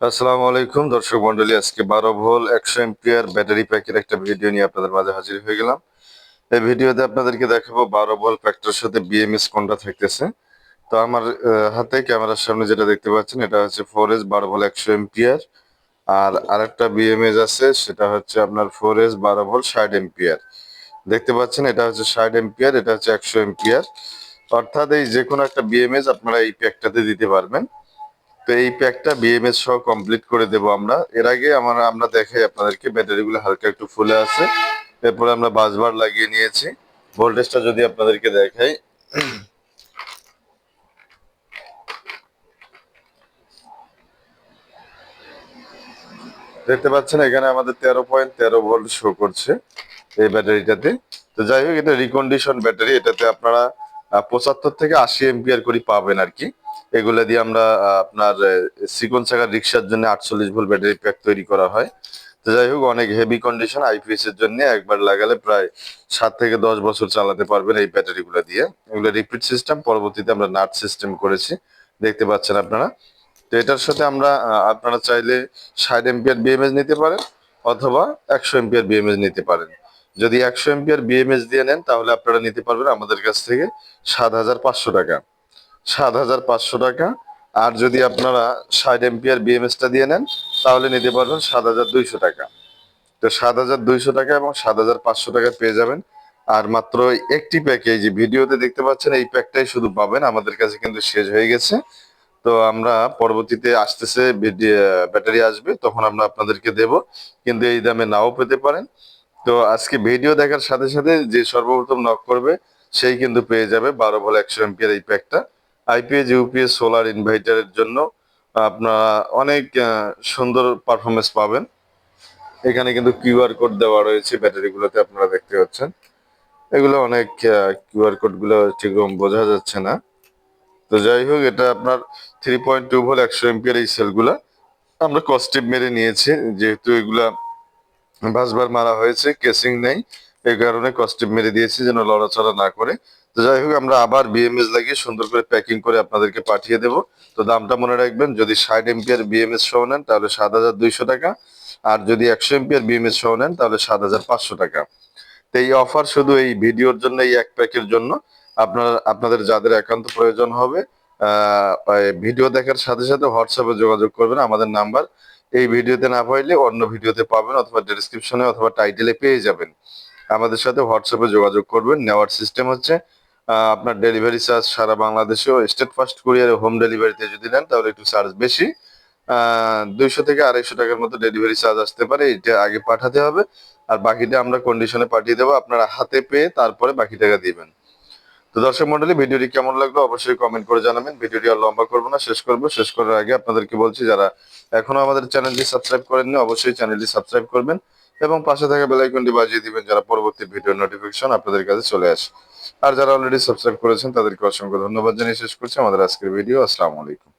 আসসালামু আলাইকুম, দর্শক মন্ডলী, আজকে বারো ভোল একশো এমপিআর ব্যাটারি প্যাকের একটা ভিডিও নিয়ে আপনাদের মাঝে হাজির হয়ে গেলাম। এই ভিডিওতে আপনাদেরকে দেখাবো বারো ভোল প্যাকটার সাথে বিএমএস কোনটা থাকতেছে। তো আমার হাতে ক্যামেরার সামনে যেটা দেখতে পাচ্ছেন, এটা হচ্ছে ফোর এস বারো ভোল একশো এমপিআর। আর আরেকটা বিএমএস আছে, সেটা হচ্ছে আপনার ফোর এস বারো ভোল ষাট এমপিআর। দেখতে পাচ্ছেন, এটা হচ্ছে ষাট এমপিআর, এটা হচ্ছে একশো এমপিআর। অর্থাৎ এই যে কোনো একটা বিএমএস আপনারা এই প্যাকটাতে দিতে পারবেন। তো এই প্যাকটা বিএমএস সহ কমপ্লিট করে দেব আমরা। এর আগে আমরা আমরা দেখাই আপনাদেরকে ব্যাটারিগুলো হালকা একটু ফুলে আছে। এরপরে আমরা বাসবার লাগিয়ে নিয়েছি। ভোল্টেজটা যদি আপনাদেরকে দেখাই। দেখতে পাচ্ছেন এখানে আমাদের তেরো পয়েন্ট তেরো ভোল্ট শো করছে এই ব্যাটারিটাতে। তো যাই হোক, এটা রিকন্ডিশন ব্যাটারি। এটাতে আপনারা পঁচাত্তর থেকে আশি এম্পিয়ার করে পাবেন আর কি। এগুলো দিয়ে আমরা আপনার সিকন চাকার রিক্সার জন্য আটচল্লিশ ভোল্ট ব্যাটারি প্যাক তৈরি করা হয়। তো যাই হোক, অনেক হেভি কন্ডিশন আইপিএস এর জন্য একবার লাগালে প্রায় সাত থেকে দশ বছর চালাতে পারবেন এই ব্যাটারিগুলো দিয়ে। এগুলো রিপিট সিস্টেম পরবর্তীতে আমরা নাট সিস্টেম করেছি। দেখতে পাচ্ছেন আপনারা। তো এটার সাথে আমরা আপনারা চাইলে ষাট এম্পিয়ার বিএমএস নিতে পারেন অথবা একশো এম্পিয়ার বিএমএস নিতে পারেন। যদি একশো এম্পিয়ার বিএমএস দিয়ে নেন, তাহলে আপনারা নিতে পারবেন আমাদের কাছ থেকে সাত হাজার পাঁচশো টাকা। সাত হাজার পাঁচশো টাকা। আর যদি আপনারা ষাট এম্পিয়ার বিএমএসটা দিয়ে নেন, তাহলে নিতে পারবেন সাত হাজার দুইশো টাকা। তো সাত হাজার দুইশো টাকা এবং সাত হাজার পাঁচশো টাকা পেয়ে যাবেন। আর মাত্র একটি প্যাকে যে ভিডিওতে দেখতে পাচ্ছেন, এই প্যাকটাই শুধু পাবেন। আমাদের কাছে কিন্তু শেষ হয়ে গেছে। তো আমরা পরবর্তীতে আসতেছে ব্যাটারি আসবে, তখন আমরা আপনাদেরকে দেব। কিন্তু এই দামে নাও পেতে পারেন। তো আজকে ভিডিও দেখার সাথে সাথে যে সর্বপ্রথম নক করবে, সেই কিন্তু পেয়ে যাবে বারো ভোল্ট একশো এমপিয়ার এই প্যাকটা আইপিএস, ইউপিএস, সোলার ইনভার্টারের জন্য আপনারা অনেক সুন্দর পারফরমেন্স পাবেন। এখানে কিন্তু কিউআর কোড দেওয়া রয়েছে, ব্যাটারিগুলোতে আপনারা দেখতে পাচ্ছেন। এগুলো অনেক কিউআর কোডগুলো ঠিকরকম বোঝা যাচ্ছে না। তো যাই হোক, এটা আপনার থ্রি পয়েন্ট টু ভোল একশো এমপিয়ার এই সেলগুলা আমরা কস্টিপ মেরে নিয়েছি, যেহেতু এগুলা বাসবার মারা হয়েছে কেসিং নেই। এই কারণে কস্টিপ মেরে দিয়েছি যেন লড়াচড়া না করে। তো যাই হোক, আমরা আবার বিএমএস লাগিয়ে সুন্দর করে প্যাকিং করে আপনাদেরকে পাঠিয়ে দেব। তো দামটা মনে রাখবেন, যদি ষাট এমপিয়ার বিএমএস সহ নেন, তাহলে সাত হাজার দুইশো টাকা। আর যদি একশো এমপিয়ার বিএমএস সহ নেন, তাহলে সাত হাজার পাঁচশো টাকা। তো এই অফার শুধু এই ভিডিওর জন্য এই এক প্যাকের জন্য। আপনার, আপনাদের যাদের একান্ত প্রয়োজন হবে ভিডিও দেখার সাথে সাথে হোয়াটসঅ্যাপে যোগাযোগ করবেন। আমাদের নাম্বার, এই ভিডিওতে না পাইলে অন্য ভিডিওতে পাবেন অথবা ডেসক্রিপশনে অথবা টাইটেলে পেয়ে যাবেন। আমাদের সাথে হোয়াটসঅ্যাপে যোগাযোগ করবেন। নেওয়ার সিস্টেম হচ্ছে আপনার ডেলিভারি চার্জ সারা বাংলাদেশেও স্টেট ফার্স্ট কুরিয়ারে হোম ডেলিভারিতে যদি নেন, তাহলে একটু চার্জ বেশি। দুইশো থেকে আড়াইশো টাকার মতো ডেলিভারি চার্জ আসতে পারে, এটা আগে পাঠাতে হবে। আর বাকিটা আমরা কন্ডিশনে পাঠিয়ে দেবো, আপনারা হাতে পেয়ে তারপরে বাকি টাকা দিবেন। তো দর্শক মন্ডলী, ভিডিওটি কেমন লাগল অবশ্যই কমেন্ট করে জানাবেন। ভিডিওটি আর লম্বা করব না, শেষ করব। শেষ করার আগে আপনাদেরকে বলছি, যারা এখনও আমাদের চ্যানেলটি সাবস্ক্রাইব করেননি, অবশ্যই চ্যানেলটি সাবস্ক্রাইব করবেন। এবং পাশে থাকা বেল আইকনটি বাজিয়ে দিবেন যারা পরবর্তী ভিডিওর নোটিফিকেশন আপনাদের কাছে চলে আসে। আর যারা অলরেডি সাবস্ক্রাইব করেছেন, তাদেরকে অসংখ্য ধন্যবাদ জানিয়ে শেষ করছি। আমাদের আজকের ভিডিও আসসালামু আলাইকুম।